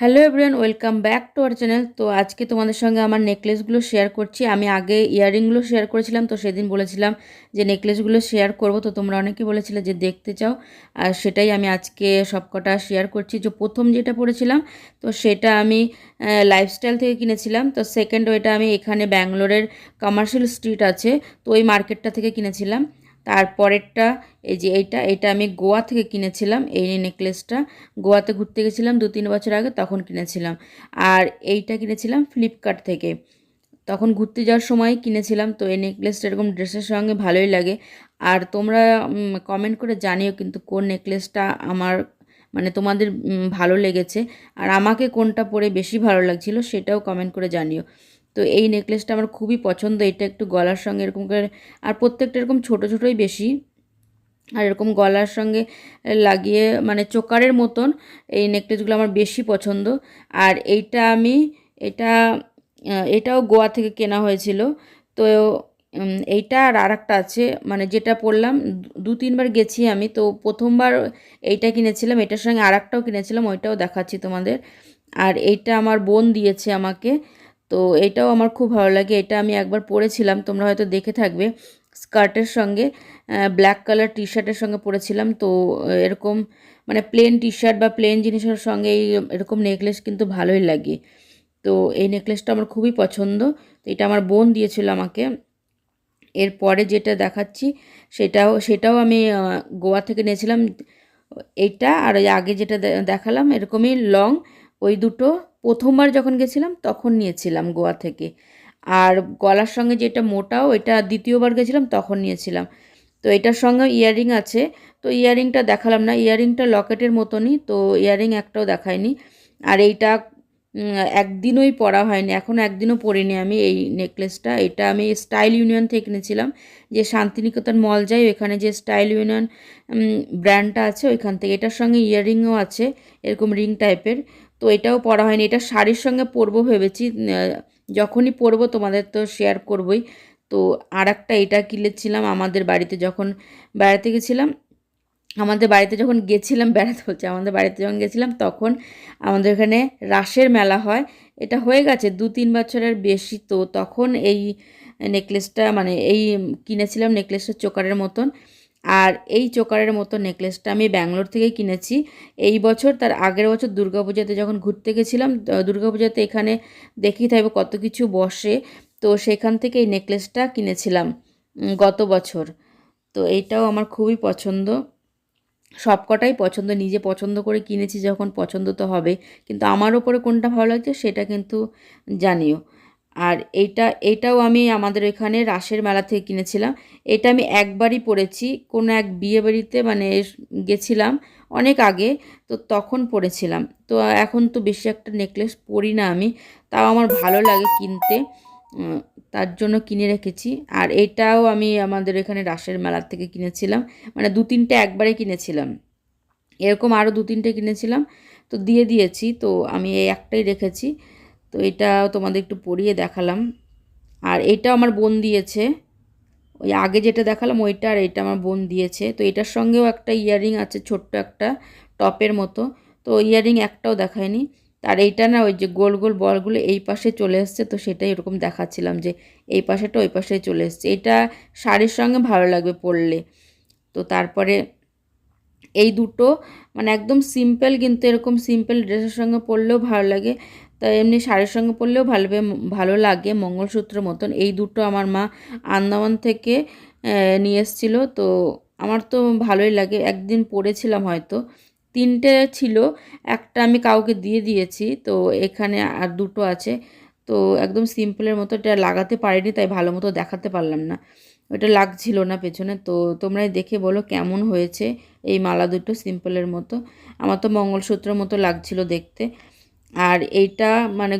Hello everyone, welcome back to our channel. তো আজকে তোমাদের সঙ্গে আমার নেকলেসগুলো শেয়ার করছি। আমি আগে ইয়াররিংগুলো শেয়ার করেছিলাম, তো সেদিন বলেছিলাম যে নেকলেসগুলো শেয়ার করব। তো তোমরা অনেকেই বলেছিলে যে দেখতে চাও, আর সেটাই আমি আজকে সবকটা শেয়ার করছি। যে প্রথম যেটা পড়েছিলাম, তো সেটা আমি লাইফস্টাইল থেকে কিনেছিলাম। তো সেকেন্ড ওইটা আমি এখানে ব্যাঙ্গালোরের কমার্শিয়াল স্ট্রিট আছে, তো ওই মার্কেটটা থেকে কিনেছিলাম। তারপরেরটা, এই যে এইটা এটা আমি গোয়া থেকে কিনেছিলাম, এই নেকলেসটা। গোয়াতে ঘুরতে গেছিলাম দু তিন বছর আগে, তখন কিনেছিলাম। আর এইটা কিনেছিলাম ফ্লিপকার্ট থেকে। তখন ঘুরতে যাওয়ার সময় কিনেছিলাম, তো এই নেকলেসটা এরকম ড্রেসের সঙ্গে ভালোই লাগে। আর তোমরা কমেন্ট করে জানিও কিন্তু কোন নেকলেসটা আমার মানে তোমাদের ভালো লেগেছে। আর আমাকে কোনটা পরে বেশি ভালো লাগছিল সেটাও কমেন্ট করে জানিও। তো এই নেকলেসটা আমার খুবই পছন্দ। এটা একটু গলার সঙ্গে এরকম করে, আর প্রত্যেকটা এরকম ছোটো ছোটোই বেশি। আর এরকম গলার সঙ্গে লাগিয়ে মানে চোকারের মতন এই নেকলেসগুলো আমার বেশি পছন্দ। আর এইটা আমি, এটা এটাও গোয়া থেকে কেনা হয়েছিল। তো এইটা আর আর একটা আছে মানে যেটা পরলাম, দু, তিনবার গেছি আমি। তো প্রথমবার এইটা কিনেছিলাম, এটার সঙ্গে আর একটাও কিনেছিলাম, ওইটাও দেখাচ্ছি তোমাদের। আর এইটা আমার বোন দিয়েছে আমাকে তো এটাও আমার খুব ভালো লাগে। এটা আমি একবার পরেছিলাম, তোমরা হয়তো দেখে থাকবে। স্কার্টের সঙ্গে ব্ল্যাক কালার টি শার্টের সঙ্গে পরেছিলাম। তো এরকম মানে প্লেন টি শার্ট বা প্লেন জিনিসের সঙ্গে এই এরকম নেকলেস কিন্তু ভালোই লাগে। তো এই নেকলেসটা আমার খুবই পছন্দ। তো এটা আমার বোন দিয়েছিল আমাকে। এরপরে যেটা দেখাচ্ছি, সেটাও সেটাও আমি গোয়া থেকে নিয়েছিলাম। এইটা আর আগে যেটা দেখালাম, এরকমই লং। ওই দুটো প্রথমবার যখন গেছিলাম, তখন নিয়েছিলাম গোয়া থেকে। আর গলার সঙ্গে যেটা মোটাও এটা দ্বিতীয়বার গেছিলাম, তখন নিয়েছিলাম। তো এটার সঙ্গে ইয়াররিং আছে। তো ইয়াররিংটা দেখালাম না ইয়াররিংটা লকেটের মতনই, তো ইয়াররিং একটাও দেখায়নি। আর এইটা একদিনই পরা হয়নি, এখন একদিনও পরিনি আমি এই নেকলেসটা। এটা আমি স্টাইল ইউনিয়ন থেকে কিনেছিলাম যে শান্তিনিকেতন মল যাই, ওইখানে যে স্টাইল ইউনিয়ন ব্র্যান্ডটা আছে, ওইখান থেকে। এটার সঙ্গে ইয়াররিংও আছে, এরকম রিং টাইপের। তো এটাও পরা হয়নি। এটা শাড়ির সঙ্গে পরবো ভেবেছি। যখনই পরবো তোমাদের তো শেয়ার করবই। তো আর একটা এটা কিনেছিলাম আমাদের বাড়িতে যখন বেড়াতে গেছিলাম, আমাদের বাড়িতে যখন গেছিলাম, বেড়াতে বলছে, আমাদের বাড়িতে যখন গেছিলাম, তখন আমাদের এখানে রাসের মেলা হয়। এটা হয়ে গেছে দু তিন বছরের বেশি। তো তখন এই নেকলেসটা মানে এই কিনেছিলাম নেকলেসটা চোকারের মতন। আর এই চোকারের মতো নেকলেসটা আমি ব্যাঙ্গালোর থেকে কিনেছি। এই বছর তার আগের বছর দুর্গাপূজাতে যখন ঘুরতে গেছিলাম দুর্গাপূজাতে এখানে দেখি থাকবে কত কিছু বসে। তো সেখান থেকে এই নেকলেসটা কিনেছিলাম গত বছর। তো এইটাও আমার খুবই পছন্দ। সবকটাই পছন্দ, নিজে পছন্দ করে কিনেছি যখন পছন্দ তো হবে। কিন্তু আমার ওপরে কোনটা ভালো লাগছে সেটা কিন্তু জানিও। আর এইটা এটাও আমি আমাদের এখানে রাসের মেলা থেকে কিনেছিলাম। এটা আমি একবারই পরেছি, কোনো এক বিয়ে বাড়িতে মানে গেছিলাম অনেক আগে, তো তখন পরেছিলাম। তো এখন তো বেশি একটা নেকলেস পরি না আমি, তাও আমার ভালো লাগে কিনতে তার জন্য কিনে রেখেছি। আর এটাও আমি আমাদের এখানে রাসের মেলার থেকে কিনেছিলাম মানে দু তিনটে একবারে কিনেছিলাম। এরকম আরও দু তিনটে কিনেছিলাম, তো দিয়ে দিয়েছি, তো আমি এই একটাই রেখেছি। তো এটা তোমাদের একটু পরিয়ে দেখালাম। আর এটাও আমার বোন দিয়েছে। ওই আগে যেটা দেখালাম ওইটা আর এটা আমার বোন দিয়েছে। তো এটার সঙ্গেও একটা ইয়াররিং আছে, ছোট্ট একটা টপের মতো। তো ইয়াররিং একটাও দেখায়নি। আর এইটা না ওই যে গোল গোল বলগুলো এই পাশে চলে এসছে, তো সেটাই এরকম দেখাচ্ছিলাম যে এই পাশেটা ওই পাশে চলে এসছে। এটা শাড়ির সঙ্গে ভালো লাগবে পরলে। তো তারপরে এই দুটো মানে একদম সিম্পল কিন্তু এরকম সিম্পল ড্রেসের সঙ্গে পরলেও ভালো লাগে। তা এমনি শাড়ির সঙ্গে পরলেও ভালো ভালো লাগে, মঙ্গলসূত্র মতন। এই দুটো আমার মা আন্দামান থেকে নিয়ে এসেছিল। তো আমার তো ভালোই লাগে। একদিন পরেছিলাম হয়তো। তিনটে ছিল, একটা আমি কাউকে দিয়ে দিয়েছি। তো এখানে আর দুটো আছে। তো একদম সিম্পলের মতো এটা লাগাতে পারিনি, তাই ভালো মতো দেখাতে পারলাম না। ওটা লাগছিল না পেছনে, তো তোমরাই দেখে বলো কেমন হয়েছে এই মালা দুটো সিম্পলের মতো। আমার তো মঙ্গলসূত্রের মতো লাগছিল দেখতে। আর এইটা মানে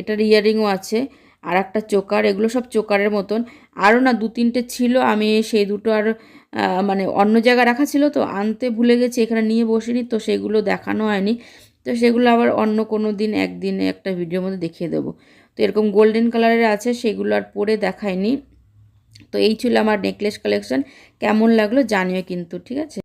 এটার ইয়ারিংও আছে, আর একটা চোকার, এগুলো সব চোকারের মতন। আরও না দু তিনটে ছিল, আমি সেই দুটো আর মানে অন্য জায়গায় রাখা ছিল তো, আনতে ভুলে গেছি, এখানে নিয়ে বসিনি, তো সেগুলো দেখানো হয়নি। তো সেগুলো আবার অন্য কোনো দিন একদিনে একটা ভিডিওর মধ্যে দেখিয়ে দেবো। তো এরকম গোল্ডেন কালারের আছে, সেগুলো আর পরে দেখায়নি তো এই ছিল আমার নেকলেস কালেকশন কেমন লাগল জানিও কিন্তু, ঠিক আছে?